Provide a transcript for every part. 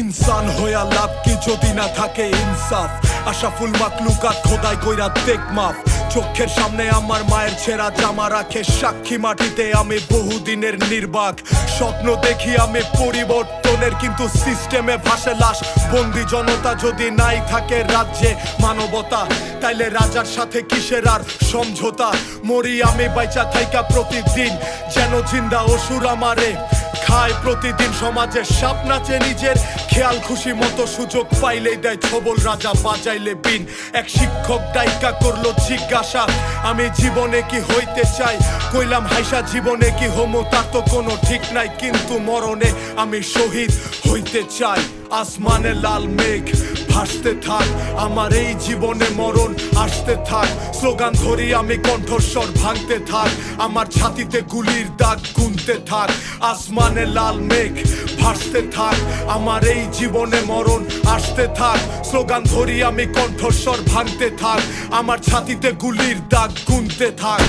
ইনসান হইয়া লাভ কি যদি না থাকে ইনসাফ? আশা আশাফুল মাকলুকাত, খোদাই কইরা দেখ মাফ। চোখের সামনে আমার মায়ের ছেঁড়া জামা রাখে, সাক্ষী মাটিতে আমি বহুদিনের নির্বাক। স্বপ্ন দেখি আমি পরিবর্তনের, কিন্তু সিস্টেমে ভাসে লাশ। বন্দি জনতা যদি নাই থাকে রাজ্যে মানবতা, তাইলে রাজার সাথে কিসের আর সমঝোতা? মরি আমি বাইচা থাইকা প্রতিদিন, যেন জিন্দা অসুর আমারে। খায় প্রতিদিন সমাজের সাপ নাচে নিজের খেয়াল খুশি মতো সুযোগ পাইলেই দেয় ছবল রাজা বাজাইলে বিন। এক শিক্ষক ডাইকা করল জিজ্ঞাসা, আমি জীবনে কি হইতে চাই? কইলাম, হাইসা, জীবনে কি হোমো? তার তো কোনো ঠিক নাই, কিন্তু মরণে আমি শহীদ হইতে চাই। আসমানে লাল মেঘ ভাসতে থাক, আমার এই জীবনে মরণ আসতে থাক। স্লোগান ধরি আমি কণ্ঠস্বর ভাঙতে থাক, আমার ছাতিতে গুলির দাগ গুনতে থাক। আসমানে লাল মেঘ ভাসতে থাক, আমার এই জীবনে মরণ আসতে থাক। স্লোগান ধরি আমি কণ্ঠস্বর ভাঙতে থাক, আমার ছাতিতে গুলির দাগ গুনতে থাক।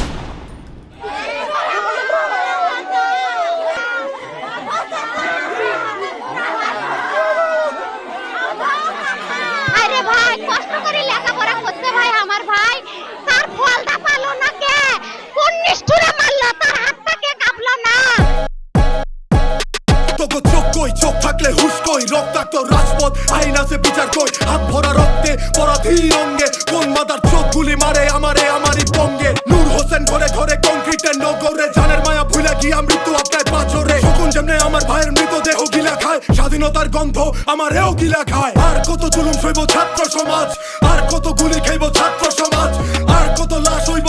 চোখ কই চোখ থাকলে হুশ রক্তাক্ত রাজপথ, আইন আছে বিচার কই? হাত ভরা রক্তে, পরাধীন অঙ্গে, কোন মাদার চোখ মারে, আমারে, আমারই পঙ্গে? নূর হোসেন ঘরে ঘরে কংক্রিটের নগরে, জানের মায়া ভুলে গিয়া মৃত্যু আপনার পাঁচরে শকুন যেমনে আমার ভাইয়ের মৃতদেহ গিলা খায়, স্বাধীনতার গন্ধ আমারেও গিলা খায়। আর কত জুলুম সইব ছাত্র সমাজ, আর কত গুলি খাইব ছাত্র সমাজ, আর কত লাশ হইব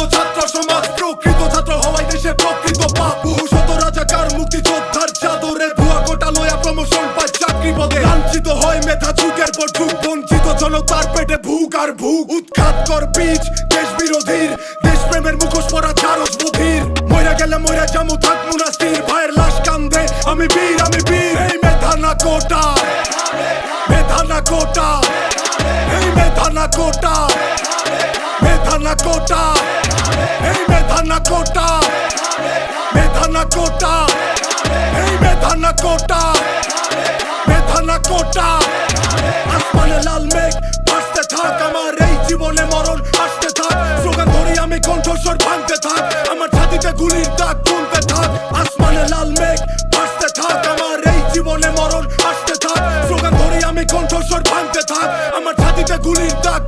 মেধা যুগের পর যুগ, বঞ্চিত জনতার পেটে ভুগ আর ভুক উৎখাত কর বীজ, দেশ বিরোধীর। দেশ প্রেমের মুখোশ পরা চারস বুধির মইরা গেলে মইরা জামু, থাক মুনাস্তির ভাইয়ের লাশ কান্দে, আমি বীর আমি বীর। এই মেধা না কোটা, মেধা না কোটা, এই মেধা না কোটা, মেধা না কোটা, এই মেধা না কোটা, মেধা না কোটা, এই মেধা না কোটা। ফোটা। আসমানে লাল মেঘ, ভাসতে থাক, আমার এই জীবনে মরণ আসতে থাক। স্লোগান ধরি, আমি কণ্ঠস্বর ভাঙতে থাক, আমার ছাতিতে গুলির দাগ তুলতে থাক। আসমানে লাল মেঘ, ভাসতে থাক, আমার এই জীবনে মরণ আসতে থাক। স্লোগান ধরি, আমি কণ্ঠস্বর ভাঙতে থাক, আমার ছাতিতে গুলির দাগ